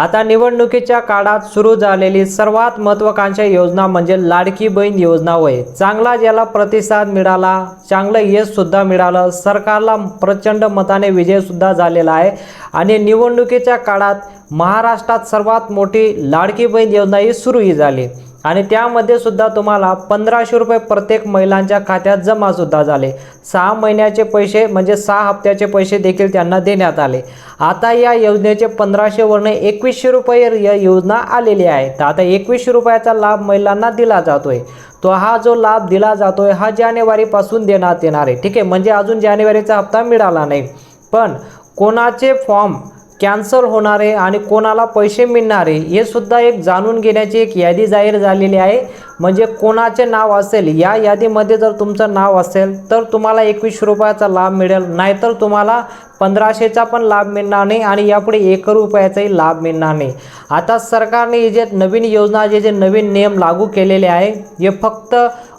आता निवडणुकीच्या काळात सुरू झालेली सर्वात महत्त्वाकांक्षा योजना म्हणजे लाडकी बहीण योजना होय. चांगला ज्याला प्रतिसाद मिळाला चांगलं यश सुद्धा मिळालं. सरकारला प्रचंड मताने विजय सुद्धा झालेला आहे. आणि निवडणुकीच्या काळात महाराष्ट्रात सर्वात मोठी लाडकी बहीण योजना ही सुरूही झाली. आणि त्यामध्ये सुद्धा तुम्हाला पंधराशे रुपये प्रत्येक महिलांच्या खात्यात जमा सुद्धा झाले. सहा महिन्याचे पैसे म्हणजे सहा हप्त्याचे पैसे देखील त्यांना देण्यात आले. आता या योजनेचे पंधराशेवरनं एकवीसशे रुपये या योजना आलेली आहे. तर आता एकवीसशे रुपयाचा लाभ महिलांना दिला जातोय. तो हा जो लाभ दिला जातोय हा जानेवारीपासून देण्यात येणार आहे. ठीक आहे? म्हणजे अजून जानेवारीचा हप्ता मिळाला नाही. पण कोणाचे फॉर्म कॅन्सल होणारे आणि कोणाला पैसे मिळणारे हे सुद्धा एक जाणून घेण्याची एक यादी जाहीर झालेली आहे. म्हणजे कोणाचे नाव असेल या यादीमध्ये जर तुमचं नाव असेल तर तुम्हाला एकवीस रुपयाचा लाभ मिळेल. नाहीतर तुम्हाला पंधराशेचा पण लाभ मिळणार नाही आणि यापुढे एक रुपयाचाही लाभ मिळणार नाही. आता सरकारने जे नवीन योजना जे जे नवीन नियम लागू केलेले आहे हे फक्त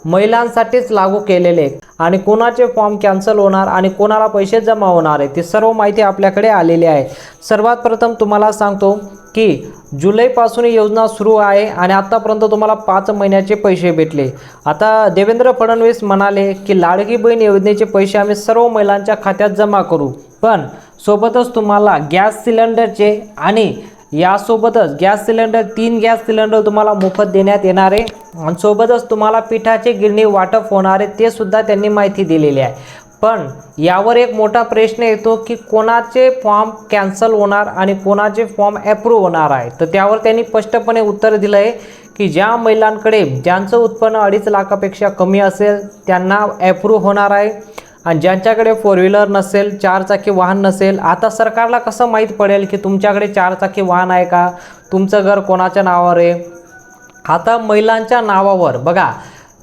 महिलांसाठीच लागू केलेले आणि कोणाचे फॉर्म कॅन्सल होणार आणि कोणाला पैसे जमा होणार आहे ती सर्व माहिती आपल्याकडे आलेली आहे. सर्वात प्रथम तुम्हाला सांगतो की जुलैपासून योजना सुरू आहे आणि आत्तापर्यंत तुम्हाला पाच महिन्याचे पैसे भेटले. आता देवेंद्र फडणवीस म्हणाले की लाडकी बहीण योजनेचे पैसे आम्ही सर्व महिलांच्या खात्यात जमा करू. पण सोबतच तुम्हाला गॅस सिलेंडरचे आणि यासोबतच गॅस सिलेंडर तीन गॅस सिलेंडर तुम्हाला मोफत देण्यात येणार आहे. आणि सोबतच तुम्हाला पिठाचे गिरणी वाटप होणार आहे ते सुद्धा त्यांनी माहिती दिलेली आहे. पण यावर एक मोठा प्रश्न येतो की कोणाचे फॉर्म कॅन्सल होणार आणि कोणाचे फॉर्म ॲप्रूव्ह होणार आहे? तर त्यावर त्यांनी स्पष्टपणे उत्तर दिलं आहे की ज्या महिलांकडे ज्यांचं उत्पन्न अडीच लाखापेक्षा कमी असेल त्यांना ॲप्रूव्ह होणार आहे. आणि ज्यांच्याकडे फोर व्हीलर नसेल चारचाकी वाहन नसेल आता सरकारला कसं माहीत पडेल की तुमच्याकडे चारचाकी वाहन आहे का? तुमचं घर कोणाच्या नावावर आहे? आता महिलांच्या नावावर बघा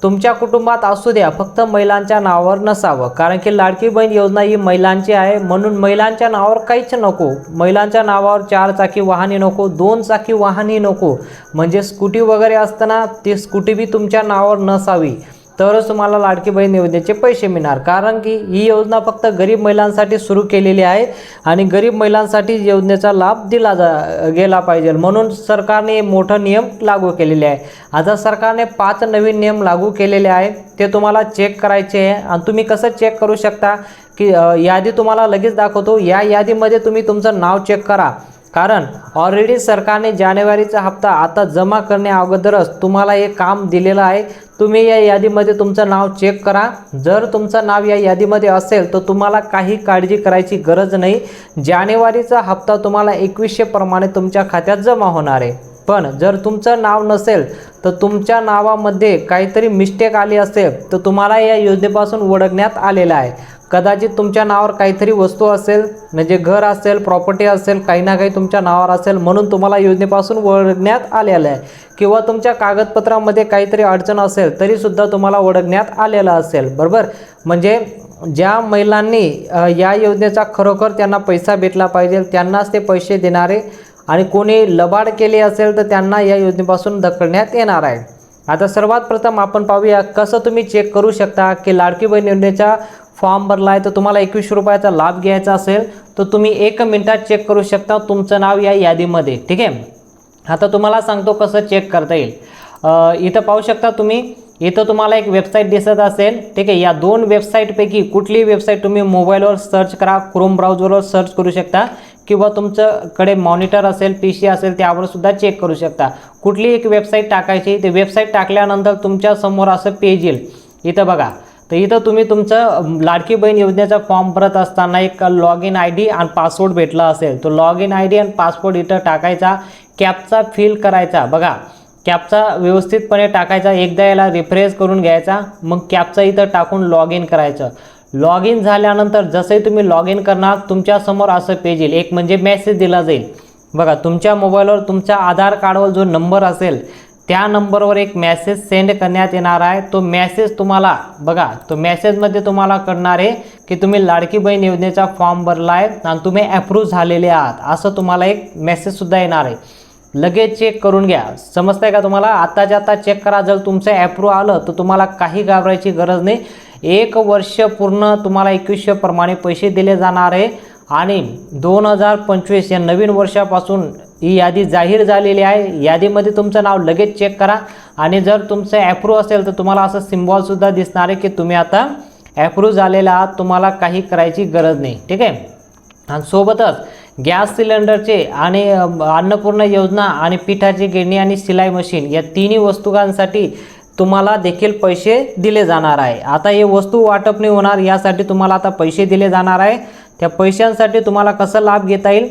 तुमच्या कुटुंबात असू द्या फक्त महिलांच्या नावावर नसावं. कारण की लाडकी बहीण योजना ही महिलांची आहे. म्हणून महिलांच्या नावावर काहीच नको. महिलांच्या नावावर चार चाकी वाहनही नको दोन चाकी वाहनही नको. म्हणजे स्कूटी वगैरे असताना ती स्कूटी बी तुमच्या नावावर नसावी. तरच तुम्हाला लाडकी बहीण योजनेचे पैसे मिळणार. कारण की ही योजना फक्त गरीब महिलांसाठी सुरू केलेली आहे आणि गरीब महिलांसाठी योजनेचा लाभ दिला जा गेला पाहिजे. म्हणून सरकारने मोठा मोठं नियम लागू केलेले आहे. आता सरकारने पाच नवीन नियम लागू केलेले आहे ते तुम्हाला चेक करायचे आहे. आणि तुम्ही कसं चेक करू शकता? की यादी तुम्हाला लगेच दाखवतो. या यादीमध्ये तुम्ही तुमचं नाव चेक करा. कारण ऑलरेडी सरकारने जानेवारीचा हप्ता आता जमा करण्या अगोदरच तुम्हाला हे काम दिलेलं आहे. तुम्ही या यादीमध्ये तुमचं नाव चेक करा. जर तुमचं नाव या यादीमध्ये असेल तर तुम्हाला काही काळजी करायची गरज नाही. जानेवारीचा हप्ता तुम्हाला एकवीसशे प्रमाणे तुमच्या खात्यात जमा होणार आहे. पण जर तुमचं नाव नसेल तर तुमच्या नावामध्ये काहीतरी मिस्टेक आली असेल तर तुम्हाला या योजनेपासून ओळखण्यात आलेलं आहे. कदाचित तुमच्या नावावर काहीतरी वस्तू असेल म्हणजे घर असेल प्रॉपर्टी असेल काही ना काही तुमच्या नावावर असेल म्हणून तुम्हाला योजनेपासून वळण्यात आलेलं आहे. किंवा तुमच्या कागदपत्रामध्ये काहीतरी अडचण असेल तरीसुद्धा तुम्हाला ओळखण्यात आलेलं असेल बरोबर? म्हणजे ज्या महिलांनी या योजनेचा खरोखर त्यांना पैसा भेटला पाहिजे त्यांनाच ते पैसे देणारे आणि कोणी लबाड केली असेल तर त्यांना या योजनेपासून ढकलण्यात येणार आहे. आता सर्वात प्रथम आपण पाहूया कसं तुम्ही चेक करू शकता की लाडकी बहीण योजनेच्या फॉर्म भरला आहे तर तुम्हाला एकवीसशे रुपयाचा लाभ घ्यायचा असेल तर तुम्ही एक मिनटात चेक करू शकता तुमचं नाव या यादीमध्ये ठीक आहे? आता तुम्हाला सांगतो कसं चेक करता येईल. इथं पाहू शकता तुम्ही इथं तुम्हाला एक वेबसाईट दिसत असेल ठीक आहे? या दोन वेबसाईटपैकी कुठलीही वेबसाईट तुम्ही मोबाईलवर सर्च करा क्रोम ब्राउजरवर सर्च करू शकता किंवा तुमच्याकडे मॉनिटर असेल पी सी असेल त्यावर सुद्धा चेक करू शकता. कुठली एक वेबसाईट टाकायची ते वेबसाईट टाकल्यानंतर तुमच्यासमोर असं पेज येईल. इथं बघा तर इथं तुम्ही तुमचं लाडकी बहीण योजनेचा फॉर्म भरत असताना एक लॉग इन आय डी आणि पासवर्ड भेटला असेल. तो लॉग इन आय डी आणि पासवर्ड इथं टाकायचा कॅपचा फिल करायचा. बघा कॅपचा व्यवस्थितपणे टाकायचा एकदा याला रिफ्रेश करून घ्यायचा मग कॅपचा इथं टाकून लॉग इन करायचं. लॉग इन झाल्यानंतर जसंही तुम्ही लॉग इन करणार तुमच्यासमोर असं पेज येईल. एक म्हणजे मेसेज दिला जाईल. बघा तुमच्या मोबाईलवर तुमच्या आधार कार्डवर जो नंबर असेल त्या नंबरवर एक मेसेज सेंड करण्यात येणार आहे. तो मेसेज तुम्हाला बघा तो मेसेजमध्ये तुम्हाला कळणार आहे की तुम्ही लाडकी बहीण योजनेचा फॉर्म भरला आहे आणि तुम्ही ॲप्रूव्ह झालेले आहात. असं तुम्हाला एक मेसेजसुद्धा येणार आहे. लगेच चेक करून घ्या. समजतंय का तुम्हाला? आत्ताच्या आता चेक करा. जर तुमचं ॲप्रूव्ह आलं तर तुम्हाला काही घाबरायची गरज नाही. एक वर्ष पूर्ण तुम्हाला एकवीसशे प्रमाणे पैसे दिले जाणार आहे. आणि दोन हजार पंचवीस या नवीन वर्षापासून ही यादी जाहीर झालेली आहे. यादीमध्ये तुमचं नाव लगेच चेक करा. आणि जर तुमचं ॲप्रूव्ह असेल तर तुम्हाला असं सिम्बॉलसुद्धा दिसणार आहे की तुम्ही आता ॲप्रूव्ह झालेला आहात. तुम्हाला काही करायची गरज नाही. ठीक आहे? आणि सोबतच गॅस सिलेंडरचे आणि अन्नपूर्ण योजना आणि पिठाची गिरणी आणि शिलाई मशीन या तिन्ही वस्तूकांसाठी तुम्हाला देखील पैसे दिले जाणार आहे. आता हे वस्तू वाटप नाही होणार. यासाठी तुम्हाला आता पैसे दिले जाणार आहे. त्या पैशांसाठी तुम्हाला कसं लाभ घेता येईल?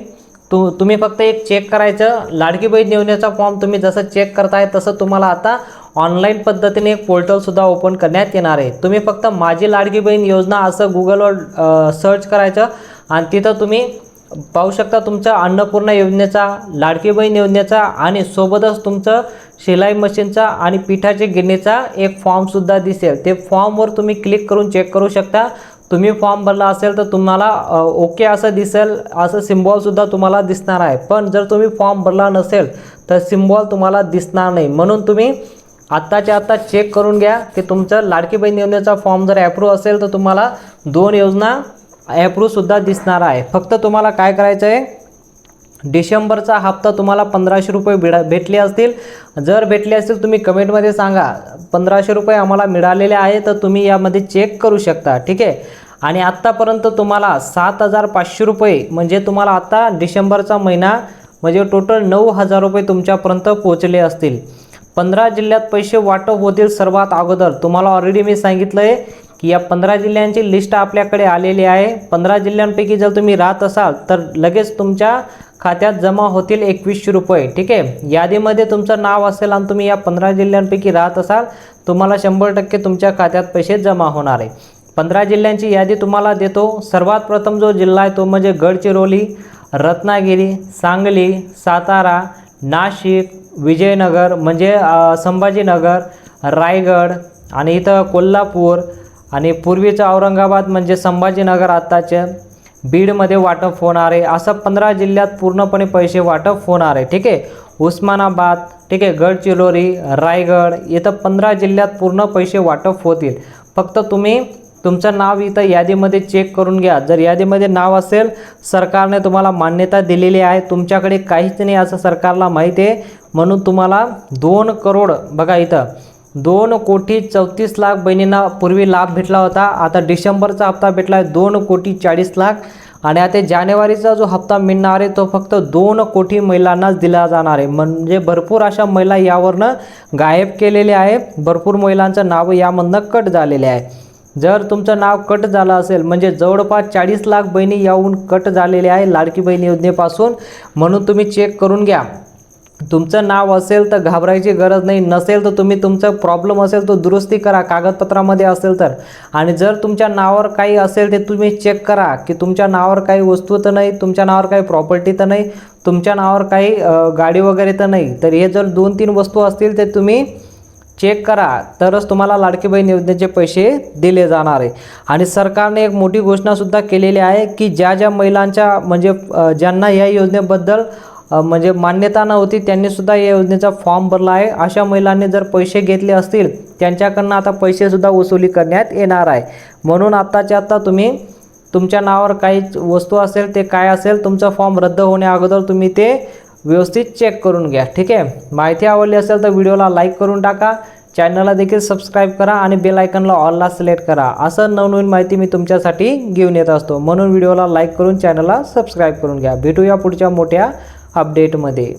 तु तुम्ही फक्त एक चेक करायचं लाडकी बहीण योजनेचा फॉर्म तुम्ही जसं चेक करताय तसं तुम्हाला आता ऑनलाईन पद्धतीने एक पोर्टलसुद्धा ओपन करण्यात येणार आहे. तुम्ही फक्त माझी लाडकी बहीण योजना असं गुगलवर सर्च करायचं आणि तिथं तुम्ही पाहू शकता तुमचा अन्नपूर्णा योजनेचा लाडकी बहीण योजनेचा आणि सोबतच तुमचं शिलाई मशीनचा आणि पिठाचे गिरणीचा एक फॉर्मसुद्धा दिसेल. ते फॉर्मवर तुम्ही क्लिक करून चेक करू शकता. तुम्ही फॉर्म भरला असेल तर तुम्हाला ओके असं दिसेल असं सिम्बॉलसुद्धा तुम्हाला दिसणार आहे. पण जर तुम्ही फॉर्म भरला नसेल तर सिम्बॉल तुम्हाला दिसणार नाही. म्हणून तुम्ही आत्ताच्या आत्ता चेक करून घ्या की तुमचं लाडकी बहीण योजनेचा फॉर्म जर ॲप्रूव्ह असेल तर तुम्हाला दोन योजना ॲप्रूव्हसुद्धा दिसणार आहे. फक्त तुम्हाला काय करायचं आहे डिसेंबरचा हप्ता तुम्हाला पंधराशे रुपये भेटा भेटले असतील. जर भेटले असतील तुम्ही कमेंटमध्ये सांगा. पंधराशे रुपये आम्हाला मिळालेले आहे तर तुम्ही यामध्ये चेक करू शकता ठीक आहे? आणि आत्तापर्यंत तुम्हाला सात हजार पाचशे रुपये म्हणजे तुम्हाला आत्ता डिसेंबरचा महिना म्हणजे टोटल नऊ हजार रुपये तुमच्यापर्यंत पोहोचले असतील. पंधरा जिल्ह्यात पैसे वाटप होतील सर्वात अगोदर. तुम्हाला ऑलरेडी मी सांगितलं आहे की या पंधरा जिल्ह्यांची लिस्ट आपल्याकडे आलेली आहे. पंधरा जिल्ह्यांपैकी जर तुम्ही राहत असाल तर लगेच तुमच्या खात्यात जमा होतील एकवीसशे रुपये. ठीक आहे? यादीमध्ये तुमचं नाव असेल आणि तुम्ही या पंधरा जिल्ह्यांपैकी राहत असाल तुम्हाला शंभर टक्के तुमच्या खात्यात पैसे जमा होणार आहे. पंधरा जिल्ह्यांची यादी तुम्हाला देतो. सर्वात प्रथम जो जिल्हा आहे तो म्हणजे गडचिरोली रत्नागिरी सांगली सातारा नाशिक विजयनगर म्हणजे संभाजीनगर रायगड आणि इथं कोल्हापूर आणि पूर्वीचं औरंगाबाद म्हणजे संभाजीनगर आत्ताचे. बीडमध्ये वाटप होणार आहे. असं पंधरा जिल्ह्यात पूर्णपणे पैसे वाटप होणार आहे. ठीक आहे? उस्मानाबाद ठीक आहे गडचिरोली रायगड इथं पंधरा जिल्ह्यात पूर्ण पैसे वाटप होतील. फक्त तुम्ही तुमचं नाव इथं यादीमध्ये चेक करून घ्या. जर यादीमध्ये नाव असेल सरकारने तुम्हाला मान्यता दिलेली आहे. तुमच्याकडे काहीच नाही असं सरकारला माहिती आहे. म्हणून तुम्हाला दोन करोड बघा इथं दोन कोटी चौतीस लाख बहिणींना पूर्वी लाभ भेटला होता. आता डिसेंबरचा हप्ता भेटला आहे दोन कोटी चाळीस लाख. आणि आता जानेवारीचा जो हप्ता मिळणार आहे तो फक्त दोन कोटी महिलांनाच दिला जाणार आहे. म्हणजे भरपूर अशा महिला यावरनं गायब केलेले आहे भरपूर महिलांचं नाव यामधनं कट झालेले आहे. जर तुमचं नाव कट झालं असेल म्हणजे जवळपास चाळीस लाख बहिणी याहून कट झालेले आहे लाडकी बहीण योजनेपासून. म्हणून तुम्ही चेक करून घ्या. तुमचं नाव असेल तर घाबरायची गरज नाही. नसेल तर तुम्ही तुमचा प्रॉब्लेम असेल तो दुरुस्ती करा. कागदपत्रामध्ये असेल तर. आणि जर तुमच्या नावावर काही असेल ते तुम्ही चेक करा की तुमच्या नावावर काही वस्तू तर नाही तुमच्या नावावर काही प्रॉपर्टी तर नाही तुमच्या नावावर काही गाडी वगैरे तर नाही. तर हे जर दोन तीन वस्तू असतील ते तुम्ही चेक करा. तरच तुम्हाला लाडकी बहीण योजनेचे पैसे दिले जाणार आहे. आणि सरकारने एक मोठी घोषणासुद्धा केलेली आहे की ज्या ज्या महिलांच्या म्हणजे ज्यांना या योजनेबद्दल म्हणजे मान्यता नव्हती त्यांनीसुद्धा या योजनेचा फॉर्म भरला आहे. अशा महिलांनी जर पैसे घेतले असतील त्यांच्याकडनं आता पैसेसुद्धा वसुली करण्यात येणार आहे. म्हणून आत्ताच्या आत्ता तुम्ही तुमच्या नावावर काही वस्तू असेल ते काय असेल तुमचा फॉर्म रद्द होण्या अगोदर तुम्ही ते व्यवस्थित चेक करून घ्या. ठीक आहे? माहिती आवडली असेल तर व्हिडिओला लाईक करून टाका. चॅनलला देखील सबस्क्राईब करा आणि बेल आयकनला ऑलला सिलेक्ट करा. असं नवनवीन माहिती मी तुमच्यासाठी घेऊन येत असतो. म्हणून व्हिडिओला लाईक करून चॅनलला सबस्क्राईब करून घ्या. भेटूया पुढच्या मोठ्या अपडेटमध्ये.